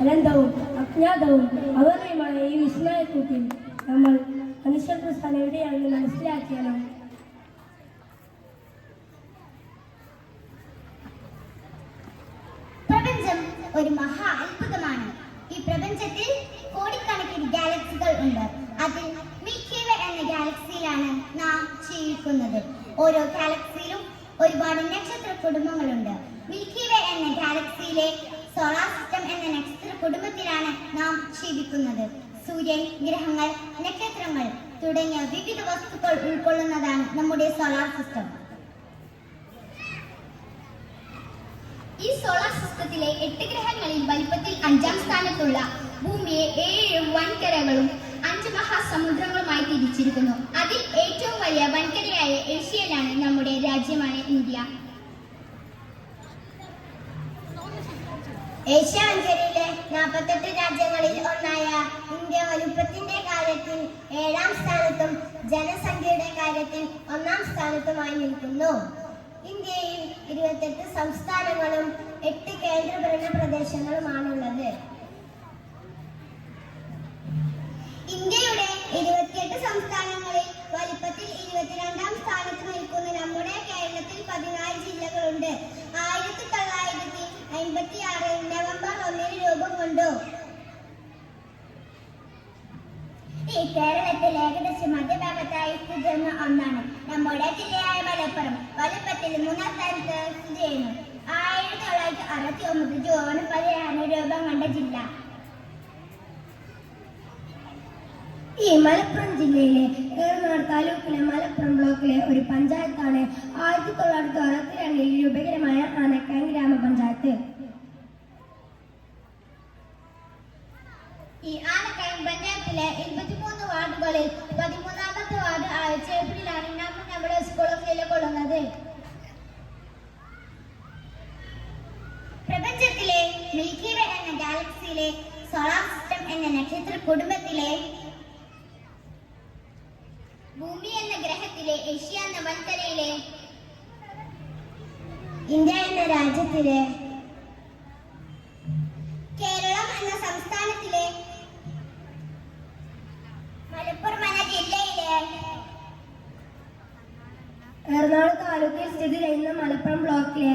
അനന്തവും അജ്ഞാതവും അവർമ്മയുമായ ഈ വിസ്മയക്കൂട്ടിൽ നമ്മൾ മനുഷ്യപ്രസ്ഥാനം എവിടെയാണെന്ന് മനസ്സിലാക്കിയാലോ പ്രപഞ്ചം ഒരു മഹാ അത്ഭുതമാണ്. ഈ പ്രപഞ്ചത്തിൽ കോടിക്കണക്കിന് ഗാലക്സികൾ ഉണ്ട്. അതിൽ മിൽക്കി വേ എന്ന ഗാലക്സിയിലാണ് നാം ജീവിക്കുന്നത്. ഓരോ ഗാലക്സിയിലും ഒരുപാട് നക്ഷത്ര കുടുംബങ്ങളുണ്ട്. മിൽക്കി വേ എന്ന ഗാലക്സിയിലെ സോളാർ സിസ്റ്റം എന്ന നക്ഷത്ര കുടുംബത്തിലാണ് നാം ജീവിക്കുന്നത് സൂര്യൻ ഗ്രഹങ്ങൾ നക്ഷത്രങ്ങൾ തുടങ്ങിയ വിവിധ വസ്തുക്കൾ ഉൾക്കൊള്ളുന്നതാണ് നമ്മുടെ സോളാർ സിസ്റ്റം ഈ സോളാർ സിസ്റ്റത്തിലെ എട്ട് ഗ്രഹങ്ങളിൽ വലിപ്പത്തിൽ അഞ്ചാം സ്ഥാനത്തുള്ള ഭൂമിയെ ഏഴ് വൻകരകളും അഞ്ച് മഹാസമുദ്രങ്ങളുമായി തിരിച്ചിരിക്കുന്നു. അതിൽ ഏറ്റവും വലിയ വൻകരയായ ഏഷ്യയിലാണ് നമ്മുടെ രാജ്യമായ ഇന്ത്യ. ഏഷ്യ വൻകരയിലെ നാൽപ്പത്തെട്ട് രാജ്യങ്ങളിൽ ഒന്നായ ഇന്ത്യ വലുപ്പത്തിന്റെ കാര്യത്തിൽ ഏഴാം സ്ഥാനത്തും ജനസംഖ്യയുടെ കാര്യത്തിൽ ഒന്നാം സ്ഥാനത്തുമായി നിൽക്കുന്നു. ഇന്ത്യയിൽ ഇരുപത്തെട്ട് സംസ്ഥാനങ്ങളും എട്ട് കേന്ദ്രഭരണ പ്രദേശങ്ങളുമാണുള്ളത്. ഇന്ത്യയുടെ ഇരുപത്തിയെട്ട് സംസ്ഥാനങ്ങളിൽ വലിപ്പത്തിൽ ഇരുപത്തിരണ്ടാം സ്ഥാനത്ത് നിൽക്കുന്ന നമ്മുടെ കേരളത്തിൽ പതിനാല് ജില്ലകളുണ്ട് ആയിരത്തി തൊള്ളായിരത്തി അൻപത്തി ആറ് നവംബർ ഒന്നിന് രൂപം കൊണ്ടു ഈ കേരളത്തിൽ ഏകദേശം മധ്യഭാഗത്തായി സ്ഥിതി ചെയ്യുന്ന ഒന്നാണ് നമ്മുടെ ജില്ലയായ മലപ്പുറം. വലുപ്പത്തിൽ മൂന്നാം സ്ഥാനത്ത് സ്ഥിതി ചെയ്യുന്നു. ആയിരത്തി തൊള്ളായിരത്തി അറുപത്തി ഒമ്പത് ജൂൺ പതിനാണ് രൂപം കൊണ്ട ജില്ല. ഈ മലപ്പുറം ജില്ലയിലെ ഏറനാട് താലൂക്കിലെ മലപ്പുറം ബ്ലോക്കിലെ ഒരു പഞ്ചായത്താണ് ആയിരത്തി തൊള്ളായിരത്തി അറുപത്തി രണ്ടിൽ ഈ ആനക്കയം പഞ്ചായത്തിലെ ഇരുപത്തിമൂന്ന് വാർഡുകളിൽ പതിമൂന്നാമത്തെ വാർഡ് ആഴ്ച ഏപ്രിലാണ് നമ്മൾ നമ്മുടെ സ്കൂളും നിലകൊള്ളുന്നത് പ്രപഞ്ചത്തിലെ മിൽക്കി വേ എന്ന ഗാലക്സിയിലെ സോളാർ സിസ്റ്റം എന്ന നക്ഷത്ര കുടുംബത്തിലെ ഭൂമി എന്ന ഗ്രഹത്തിലെ ഏഷ്യ എന്ന വൻകരയിലെ ഇന്ത്യ എന്ന രാജ്യത്തിലെ കേരളം എന്ന സംസ്ഥാനത്തിലെ മലപ്പുറം എന്ന ജില്ലയിലെ എറണാകുളം താലൂക്കിൽ സ്ഥിതി ചെയ്യുന്ന മലപ്പുറം ബ്ലോക്കിലെ